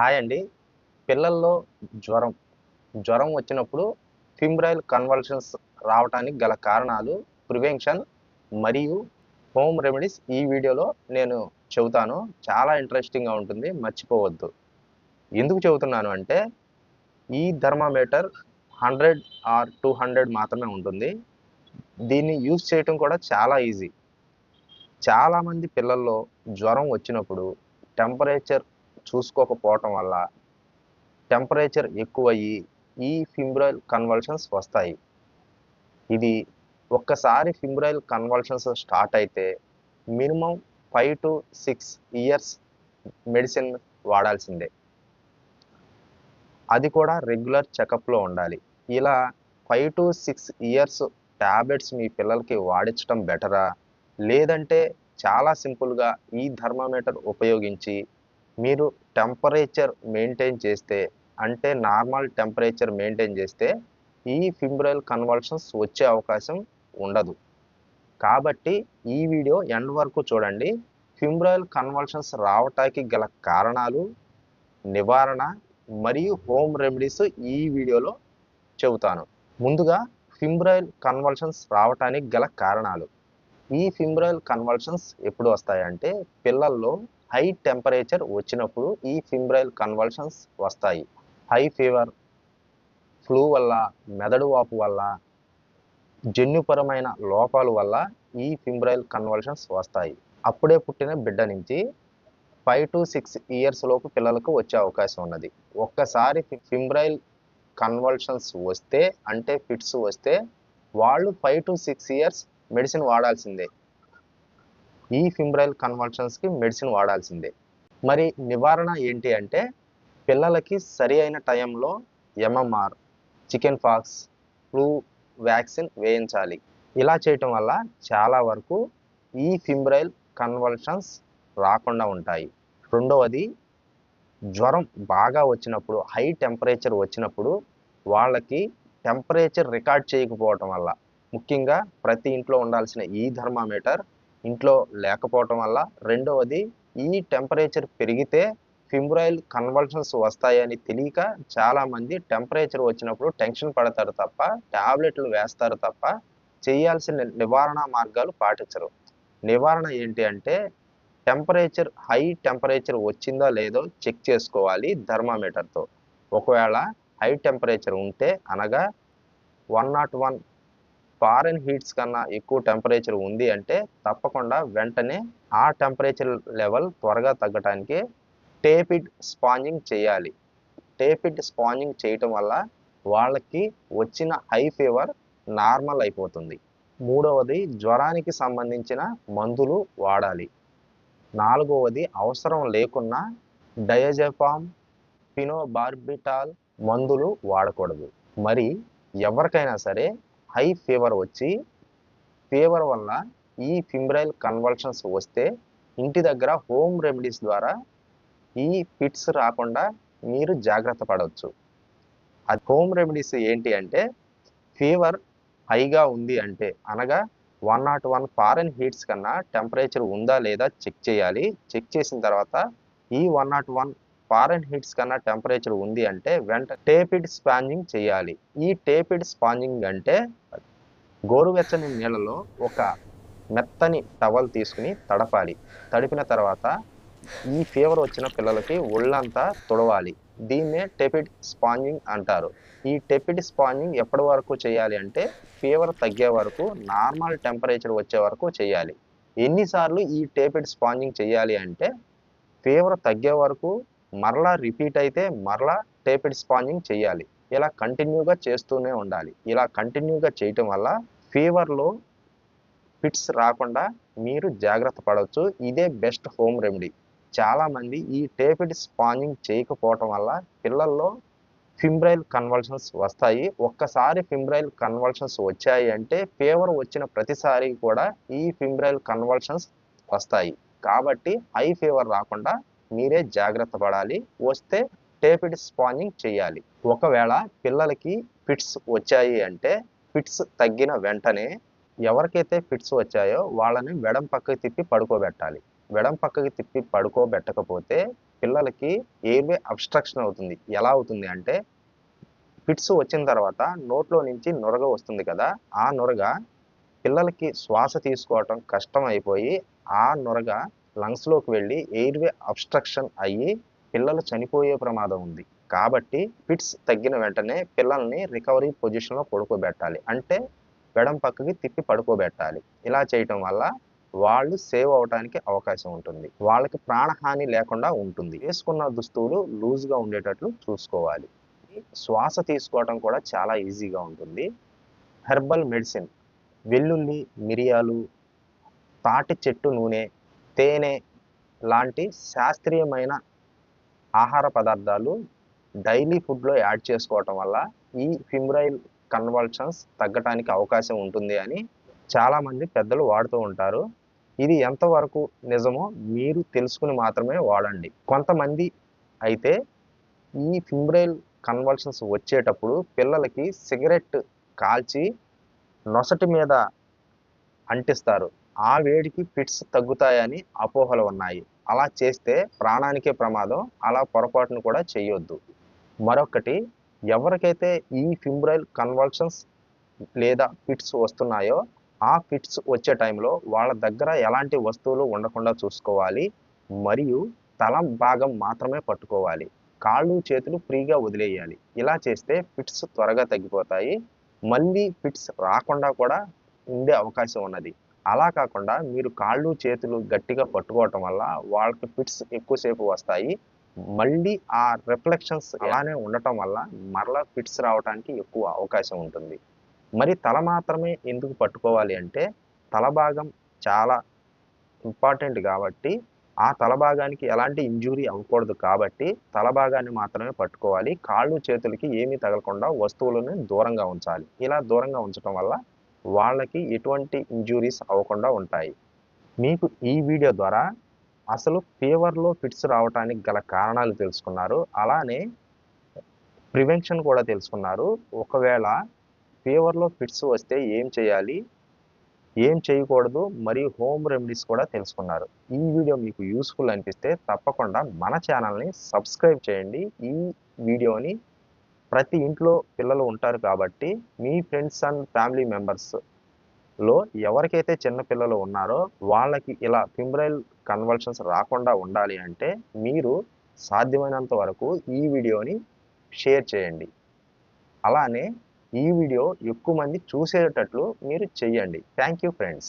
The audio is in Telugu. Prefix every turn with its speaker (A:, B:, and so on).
A: హాయ్ అండి. పిల్లల్లో జ్వరం. జ్వరం వచ్చినప్పుడు ఫిమ్రైల్ కన్వల్షన్స్ రావడానికి గల కారణాలు ప్రివెన్షన్ మరియు హోమ్ రెమెడీస్ ఈ వీడియోలో నేను చెబుతాను. చాలా ఇంట్రెస్టింగ్గా ఉంటుంది. మర్చిపోవద్దు. ఎందుకు చెబుతున్నాను అంటే ఈ thermometer hundred or two hundred మాత్రమే ఉంటుంది. దీన్ని యూజ్ చేయటం కూడా చాలా ఈజీ. చాలామంది పిల్లల్లో జ్వరం వచ్చినప్పుడు టెంపరేచర్ చూసుకోకపోవటం వల్ల టెంపరేచర్ ఎక్కువయ్యి ఈ ఫిబ్రైల్ కన్వల్షన్స్ వస్తాయి. ఇది ఒక్కసారి ఫిబ్రైల్ కన్వల్షన్స్ స్టార్ట్ అయితే minimum five to six years medicine వాడాల్సిందే. అది కూడా రెగ్యులర్ చెకప్లో ఉండాలి. ఇలా five to six years tablets మీ పిల్లలకి వాడించడం బెటరా? లేదంటే చాలా సింపుల్గా ఈ థర్మామీటర్ ఉపయోగించి మీరు టెంపరేచర్ మెయింటైన్ చేస్తే అంటే నార్మల్ టెంపరేచర్ మెయింటైన్ చేస్తే ఈ ఫిబ్రైల్ కన్వల్షన్స్ వచ్చే అవకాశం ఉండదు. కాబట్టి ఈ వీడియో ఎండ్ వరకు చూడండి. ఫిబ్రైల్ కన్వల్షన్స్ రావటానికి గల కారణాలు నివారణ మరియు హోమ్ రెమెడీస్ ఈ వీడియోలో చెబుతాను. ముందుగా ఫిబ్రైల్ కన్వల్షన్స్ రావటానికి గల కారణాలు. ఈ ఫిబ్రైల్ కన్వల్షన్స్ ఎప్పుడు వస్తాయంటే పిల్లల్లో హై టెంపరేచర్ వచ్చినప్పుడు ఈ ఫిబ్రైల్ కన్వల్షన్స్ వస్తాయి. హై ఫీవర్ ఫ్లూ వల్ల మెదడు వాపు వల్ల జన్యుపరమైన లోపాల వల్ల ఈ ఫిబ్రైల్ కన్వల్షన్స్ వస్తాయి. అప్పుడే పుట్టిన బిడ్డ నుంచి ఫైవ్ టు సిక్స్ ఇయర్స్ లోపు పిల్లలకు వచ్చే అవకాశం ఉన్నది. ఒక్కసారి ఫిబ్రైల్ కన్వల్షన్స్ వస్తే అంటే ఫిట్స్ వస్తే వాళ్ళు five to six years medicine వాడాల్సిందే. ఈ ఫిబ్రైల్ కన్వల్షన్స్కి మెడిసిన్ వాడాల్సిందే. మరి నివారణ ఏంటి అంటే పిల్లలకి సరి అయిన టైంలో MMR chicken pox flu vaccine వేయించాలి. ఇలా చేయటం వల్ల చాలా వరకు ఈ ఫిబ్రైల్ కన్వల్షన్స్ రాకుండా ఉంటాయి. రెండవది జ్వరం బాగా వచ్చినప్పుడు హై టెంపరేచర్ వచ్చినప్పుడు వాళ్ళకి టెంపరేచర్ రికార్డ్ చేయకపోవటం వల్ల ముఖ్యంగా ప్రతి ఇంట్లో ఉండాల్సిన ఈ థర్మామీటర్ ఇంట్లో లేకపోవటం వల్ల. రెండవది ఈ టెంపరేచర్ పెరిగితే ఫిమ్రాయిల్ కన్వల్షన్స్ వస్తాయని తెలియక చాలామంది టెంపరేచర్ వచ్చినప్పుడు టెన్షన్ పడతారు తప్ప ట్యాబ్లెట్లు వేస్తారు తప్ప చేయాల్సిన నివారణ మార్గాలు పాటించరు. నివారణ ఏంటి అంటే టెంపరేచర్ హై టెంపరేచర్ వచ్చిందో లేదో చెక్ చేసుకోవాలి థర్మామీటర్తో. ఒకవేళ హై టెంపరేచర్ ఉంటే అనగా one not one foreign heats కన్నా ఎక్కువ టెంపరేచర్ ఉంది అంటే తప్పకుండా వెంటనే ఆ టెంపరేచర్ లెవెల్ త్వరగా తగ్గటానికి టేపిడ్ స్పాంజింగ్ చేయాలి. టేపిడ్ స్పాంజింగ్ చేయటం వల్ల వాళ్ళకి వచ్చిన హై ఫీవర్ నార్మల్ అయిపోతుంది. మూడవది జ్వరానికి సంబంధించిన మందులు వాడాలి. నాలుగవది అవసరం లేకున్నా డయజెపామ్ పినోబార్బిటాల్ మందులు వాడకూడదు. మరి ఎవరికైనా సరే హై ఫీవర్ వచ్చి ఫీవర్ వల్ల ఈ ఫిమ్రైల్ కన్వల్షన్స్ వస్తే ఇంటి దగ్గర హోమ్ రెమెడీస్ ద్వారా ఈ ఫిట్స్ రాకుండా మీరు జాగ్రత్త పడవచ్చు. అది హోమ్ రెమెడీస్ ఏంటి అంటే ఫీవర్ హైగా ఉంది అంటే అనగా one not one foreign heats కన్నా టెంపరేచర్ ఉందా లేదా చెక్ చేయాలి. చెక్ చేసిన తర్వాత ఈ one not one foreign heats కన్నా టెంపరేచర్ ఉంది అంటే వెంట టేపిడ్ స్పాంజింగ్ చేయాలి. ఈ టేపిడ్ స్పాంజింగ్ అంటే గోరువెచ్చని నీళ్ళలో ఒక మెత్తని టవల్ తీసుకుని తడపాలి. తడిపిన తర్వాత ఈ ఫీవర్ వచ్చిన పిల్లలకి ఒళ్ళంతా తుడవాలి. దీన్నే టెపిడ్ స్పాంజింగ్ అంటారు. ఈ టెపిడ్ స్పాంజింగ్ ఎప్పటి వరకు చేయాలి అంటే ఫీవర్ తగ్గే వరకు నార్మల్ టెంపరేచర్ వచ్చే వరకు చేయాలి. ఎన్నిసార్లు ఈ టేపిడ్ స్పాంజింగ్ చేయాలి అంటే ఫీవర్ తగ్గే వరకు మరలా రిపీట్ అయితే మరలా టేపిడ్ స్పాంజింగ్ చేయాలి. ఇలా కంటిన్యూగా చేస్తూనే ఉండాలి. ఇలా కంటిన్యూగా చేయటం వల్ల ఫీవర్లో ఫిట్స్ రాకుండా మీరు జాగ్రత్త పడవచ్చు ఇదే బెస్ట్ హోమ్ రెమెడీ చాలామంది ఈ టేపిడ్ స్పాంజింగ్ చేయకపోవటం వల్ల పిల్లల్లో ఫిమ్బ్రైల్ కన్వల్షన్స్ వస్తాయి. ఒక్కసారి ఫిమ్బ్రైల్ కన్వల్షన్స్ వచ్చాయి అంటే ఫీవర్ వచ్చిన ప్రతిసారి కూడా ఈ ఫిమ్బ్రైల్ కన్వల్షన్స్ వస్తాయి. కాబట్టి హై ఫీవర్ రాకుండా మీరే జాగ్రత్త పడాలి. వస్తే టేపిడ్ స్పాంజింగ్ చేయాలి. ఒకవేళ పిల్లలకి ఫిట్స్ వచ్చాయి అంటే ఫిట్స్ తగ్గిన వెంటనే ఎవరికైతే ఫిట్స్ వచ్చాయో వాళ్ళని వెడం పక్కకి తిప్పి పడుకోబెట్టాలి. వెడం పక్కకి తిప్పి పడుకోబెట్టకపోతే పిల్లలకి ఎయిర్వే అబ్స్ట్రక్షన్ అవుతుంది ఎలా అవుతుంది అంటే ఫిట్స్ వచ్చిన తర్వాత నోట్లో నుంచి నొరగ వస్తుంది కదా ఆ నొరగ పిల్లలకి శ్వాస తీసుకోవటం కష్టం అయిపోయి ఆ నొరగ లంగ్స్లోకి వెళ్ళి ఎయిర్వే అబ్స్ట్రక్షన్ అయ్యి పిల్లలు చనిపోయే ప్రమాదం ఉంది. కాబట్టి పిట్స్ తగ్గిన వెంటనే పిల్లల్ని రికవరీ పొజిషన్లో పడుకోబెట్టాలి. అంటే వెడం పక్కకి తిప్పి పడుకోబెట్టాలి. ఇలా చేయటం వల్ల వాళ్ళు సేవ్ అవడానికి అవకాశం ఉంటుంది. వాళ్ళకి ప్రాణహాని లేకుండా ఉంటుంది. వేసుకున్న దుస్తువులు లూజ్గా ఉండేటట్లు చూసుకోవాలి. శ్వాస తీసుకోవడం కూడా చాలా ఈజీగా ఉంటుంది. హెర్బల్ మెడిసిన్ వెల్లుల్లి మిరియాలు తాటి చెట్టు నూనె తేనె లాంటి శాస్త్రీయమైన ఆహార పదార్థాలు డైలీ ఫుడ్లో యాడ్ చేసుకోవటం వల్ల ఈ ఫిమ్రైల్ కన్వల్షన్స్ తగ్గటానికి అవకాశం ఉంటుంది అని చాలామంది పెద్దలు వాడుతూ ఉంటారు. ఇది ఎంతవరకు నిజమో మీరు తెలుసుకుని మాత్రమే వాడండి. కొంతమంది అయితే ఈ ఫిమ్రైల్ కన్వల్షన్స్ వచ్చేటప్పుడు పిల్లలకి సిగరెట్ కాల్చి నొసటి మీద అంటిస్తారు. ఆ వేడికి ఫిట్స్ తగ్గుతాయని అపోహలు ఉన్నాయి. అలా చేస్తే ప్రాణానికే ప్రమాదం అలా పొరపాటును కూడా చేయొద్దు. మరొకటి ఎవరికైతే ఈ ఫిమ్రైల్ కన్వల్షన్స్ లేదా ఫిట్స్ వస్తున్నాయో ఆ ఫిట్స్ వచ్చే టైంలో వాళ్ళ దగ్గర ఎలాంటి వస్తువులు ఉండకుండా చూసుకోవాలి. మరియు తల భాగం మాత్రమే పట్టుకోవాలి. కాళ్ళు చేతులు ఫ్రీగా వదిలేయాలి. ఇలా చేస్తే ఫిట్స్ త్వరగా తగ్గిపోతాయి. మళ్ళీ ఫిట్స్ రాకుండా కూడా ఉండే అవకాశం ఉన్నది. అలా కాకుండా మీరు కాళ్ళు చేతులు గట్టిగా పట్టుకోవటం వల్ల వాళ్ళకి ఫిట్స్ ఎక్కువసేపు వస్తాయి. మళ్ళీ ఆ రిఫ్లెక్షన్స్ అలానే ఉండటం వల్ల మరలా ఫిట్స్ రావడానికి ఎక్కువ అవకాశం ఉంటుంది. మరి తల మాత్రమే ఎందుకు పట్టుకోవాలి అంటే తల భాగం చాలా ఇంపార్టెంట్ కాబట్టి ఆ తల భాగానికి ఎలాంటి ఇంజురీ అవ్వకూడదు కాబట్టి తల భాగాన్ని మాత్రమే పట్టుకోవాలి. కాళ్ళు చేతులకి ఏమీ తగలకుండా వస్తువులను దూరంగా ఉంచాలి. ఇలా దూరంగా ఉంచడం వల్ల వాళ్ళకి ఎటువంటి ఇంజురీస్ అవ్వకుండా ఉంటాయి. మీకు ఈ వీడియో ద్వారా అసలు ఫీవర్లో ఫిట్స్ రావడానికి గల కారణాలు తెలుసుకున్నారు. అలానే ప్రివెన్షన్ కూడా తెలుసుకున్నారు. ఒకవేళ ఫీవర్లో ఫిట్స్ వస్తే ఏం చేయాలి? ఏం చేయకూడదు? మరియు హోమ్ రెమెడీస్ కూడా తెలుసుకున్నారు. ఈ వీడియో మీకు యూస్ఫుల్ అనిపిస్తే తప్పకుండా మన ఛానల్ని సబ్స్క్రైబ్ చేయండి. ఈ వీడియోని ప్రతి ఇంట్లో పిల్లలు ఉంటారు కాబట్టి మీ ఫ్రెండ్స్ అండ్ ఫ్యామిలీ మెంబర్స్లో ఎవరికైతే చిన్న పిల్లలు ఉన్నారో వాళ్ళకి ఇలా ఫిమ్రైల్ కన్వల్షన్స్ రాకుండా ఉండాలి అంటే మీరు సాధ్యమైనంత వరకు ఈ వీడియోని షేర్ చేయండి. అలానే ఈ వీడియో ఎక్కువ మంది చూసేటట్లు మీరు చెయ్యండి. Thank you friends.